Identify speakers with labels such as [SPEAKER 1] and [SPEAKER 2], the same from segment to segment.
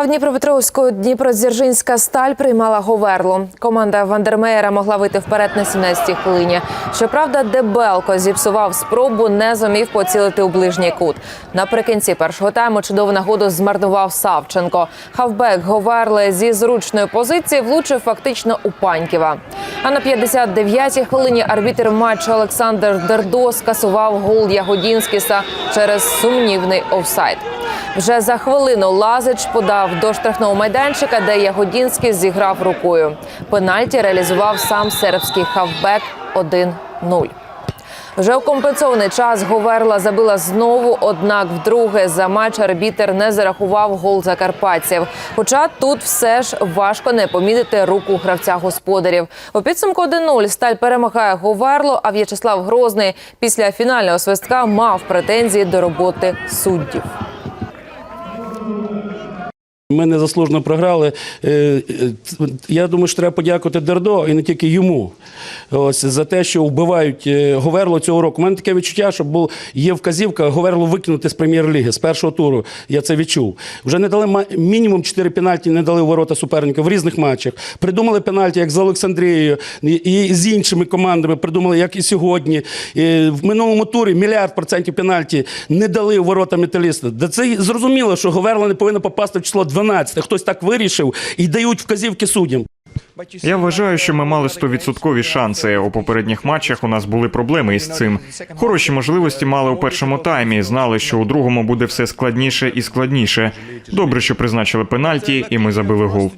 [SPEAKER 1] А в Дніпропетровську Дніпродзержинська сталь приймала Говерлу. Команда Вандермеєра могла вийти вперед на 17-й хвилині. Щоправда, Дебелко зіпсував спробу, не зумів поцілити у ближній кут. Наприкінці першого тайму чудову нагоду змарнував Савченко. Хавбек Говерли зі зручної позиції влучив фактично у Паньківа. А на 59-й хвилині арбітер матчу Олександр Дердо скасував гол Ягодінськіса через сумнівний офсайд. Вже за хвилину Лазич подав до штрафного майданчика, де Ягодінський зіграв рукою. Пенальті реалізував сам сербський хавбек 1-0. Вже у компенсований час Говерла забила знову, однак вдруге за матч арбітер не зарахував гол закарпатців. Хоча тут все ж важко не помітити руку гравця господарів. У підсумку 1-0 сталь перемагає Говерлу, а В'ячеслав Грозний після фінального свистка мав претензії до роботи суддів.
[SPEAKER 2] Ми незаслужено програли. Е, е, Я думаю, що треба подякувати Дердо і не тільки йому. Ось за те, що вбивають е, Говерло цього року. У мене таке відчуття, що був, є вказівка Говерло викинути з прем'єр-ліги з першого туру. Я це відчув. Вже не дали мінімум 4 пенальті, не дали ворота суперника в різних матчах. Придумали пенальті, як з Олександрією, і- з іншими командами. Придумали, як і сьогодні. І в минулому турі мільярд процентів пенальті не дали ворота металіста. Це зрозуміло, що Говерло не повинно попасти в число 12. Хтось так вирішив і дають вказівки суддям.
[SPEAKER 3] Я вважаю, що ми мали 100% шанси. У попередніх матчах у нас були проблеми із цим. Хороші можливості мали у першому таймі. Знали, що у другому буде все складніше і складніше. Добре, що призначили пенальті, і ми забили гол.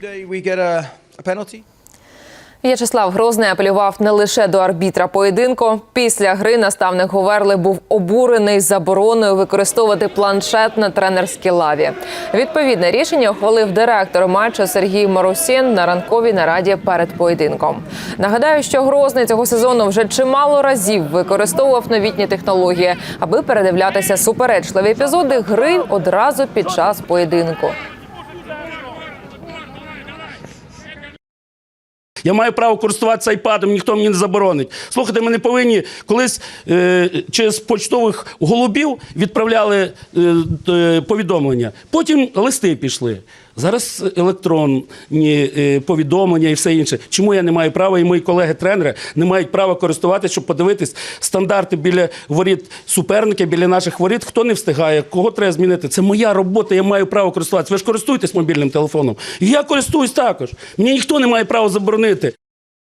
[SPEAKER 1] В'ячеслав Грозний апелював не лише до арбітра поєдинку. Після гри наставник Говерли був обурений забороною використовувати планшет на тренерській лаві. Відповідне рішення ухвалив директор матчу Сергій Марусін на ранковій нараді перед поєдинком. Нагадаю, що Грозний цього сезону вже чимало разів використовував новітні технології, аби передивлятися суперечливі епізоди гри одразу під час поєдинку.
[SPEAKER 2] Я маю право користуватися айпадом, ніхто мені не заборонить. Слухайте, ми не повинні колись е, через почтових голубів відправляли е, е, повідомлення. Потім листи пішли. Зараз електронні е, повідомлення і все інше. Чому я не маю права, і мої колеги-тренери не мають права користуватися, щоб подивитись стандарти біля воріт суперника, біля наших воріт. Хто не встигає, кого треба змінити? Це моя робота, я маю право користуватися. Ви ж користуєтесь мобільним телефоном. Я користуюсь також. Мені ніхто не має права заборонити жити.